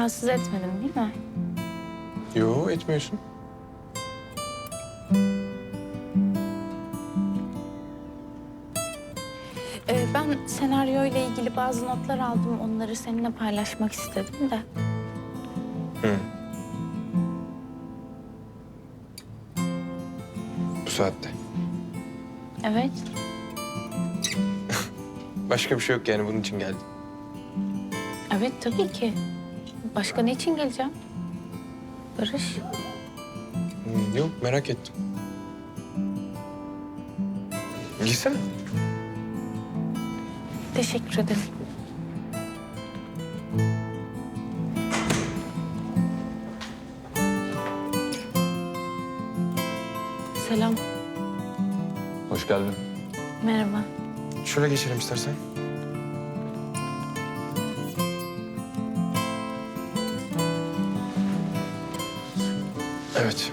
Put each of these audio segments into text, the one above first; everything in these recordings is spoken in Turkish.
Rahatsız etmedim değil mi? Yo etmiyorsun. Ee, ben senaryo ile ilgili bazı notlar aldım. Onları seninle paylaşmak istedim de. Hı. Bu saatte. Evet. Başka bir şey yok yani bunun için geldim. Evet tabii ki. Başka ne için geleceğim? Barış. Hı, yok merak ettim. Girsene. Teşekkür ederim. Selam. Hoş geldin. Merhaba. Şöyle geçelim istersen. Evet.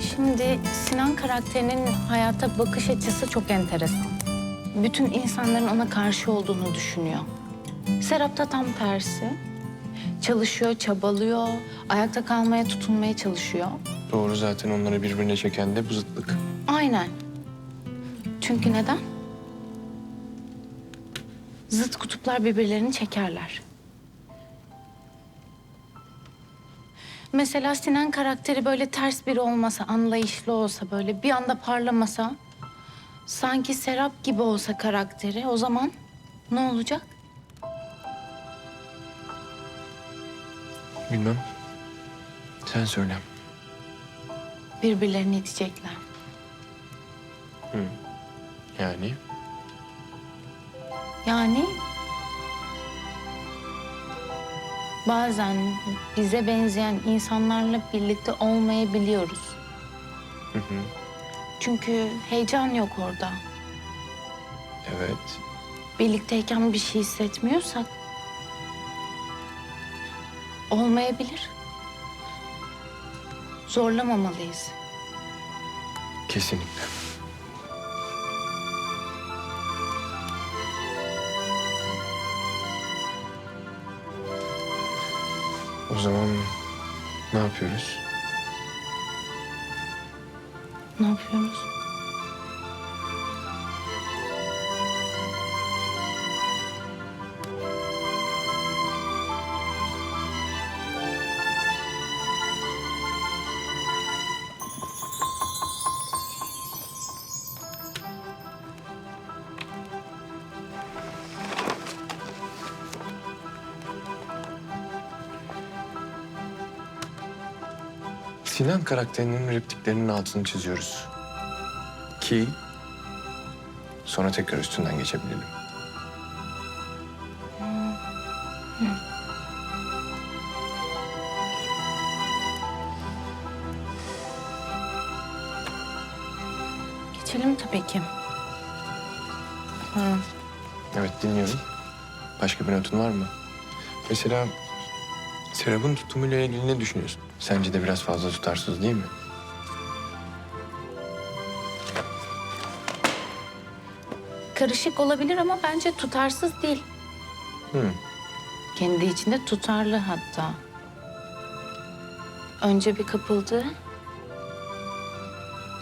Şimdi Sinan karakterinin hayata bakış açısı çok enteresan. Bütün insanların ona karşı olduğunu düşünüyor. Serap da tam tersi. Çalışıyor, çabalıyor, ayakta kalmaya, tutunmaya çalışıyor. Doğru zaten onları birbirine çeken de bu zıtlık. Aynen. Çünkü neden? Zıt kutuplar birbirlerini çekerler. Mesela Sinan karakteri böyle ters biri olmasa, anlayışlı olsa, böyle bir anda parlamasa... ...sanki Serap gibi olsa karakteri, o zaman ne olacak? Bilmem. Sen söyle. Birbirlerini itecekler. Yani Yani bazen bize benzeyen insanlarla birlikte olmayabiliyoruz. Hı hı. Çünkü heyecan yok orada. evet. Birlikteyken bir şey hissetmiyorsak olmayabilir. Zorlamamalıyız. Kesinlikle. O zaman ne yapıyoruz? Ne yapıyoruz? Sinan karakterinin repliklerinin altını çiziyoruz. Ki sonra tekrar üstünden geçebilelim. Geçelim tabii ki. Hı. Evet dinliyorum. Başka bir notun var mı? Mesela Serap'ın tutumuyla ilgili ne düşünüyorsun? Sence de biraz fazla tutarsız değil mi? Karışık olabilir ama bence tutarsız değil. Hı. Kendi içinde tutarlı hatta. Önce bir kapıldı.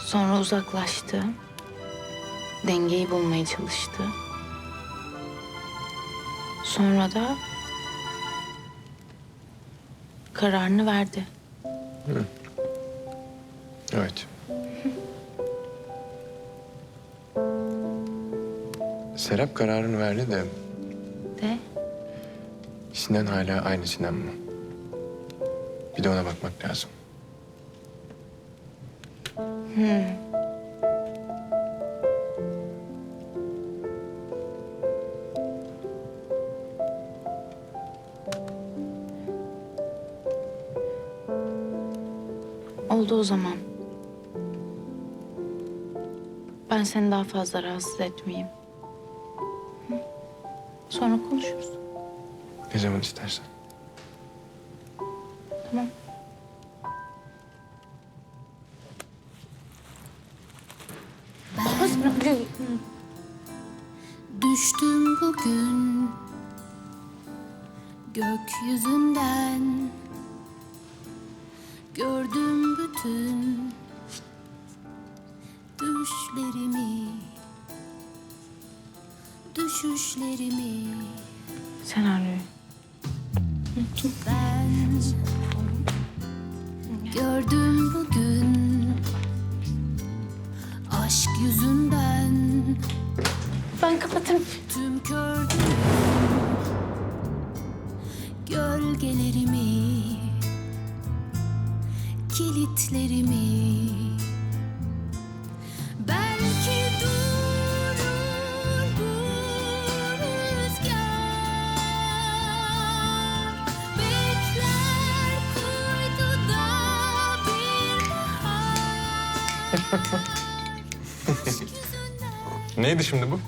Sonra uzaklaştı. Dengeyi bulmaya çalıştı. Sonra da kararını verdi. Evet. Serap kararını verdi de De Sinan hala aynı Sinan mı? Bir de ona bakmak lazım. Oldu o zaman. Ben seni daha fazla rahatsız etmeyeyim. Hı? Sonra konuşuruz. Ne zaman istersen. Tamam. Düştüm bugün gökyüzünden Gördüm bütün düşlerimi Düşüşlerimi Senaryoyu. ben Gördüm bugün Aşk yüzünden Ben kapatırım. Tüm kördüğüm gölgelerimi, kilitlerimi. Belki durur bu rüzgar. Bekler kuytuda bir bahar. Neydi şimdi bu?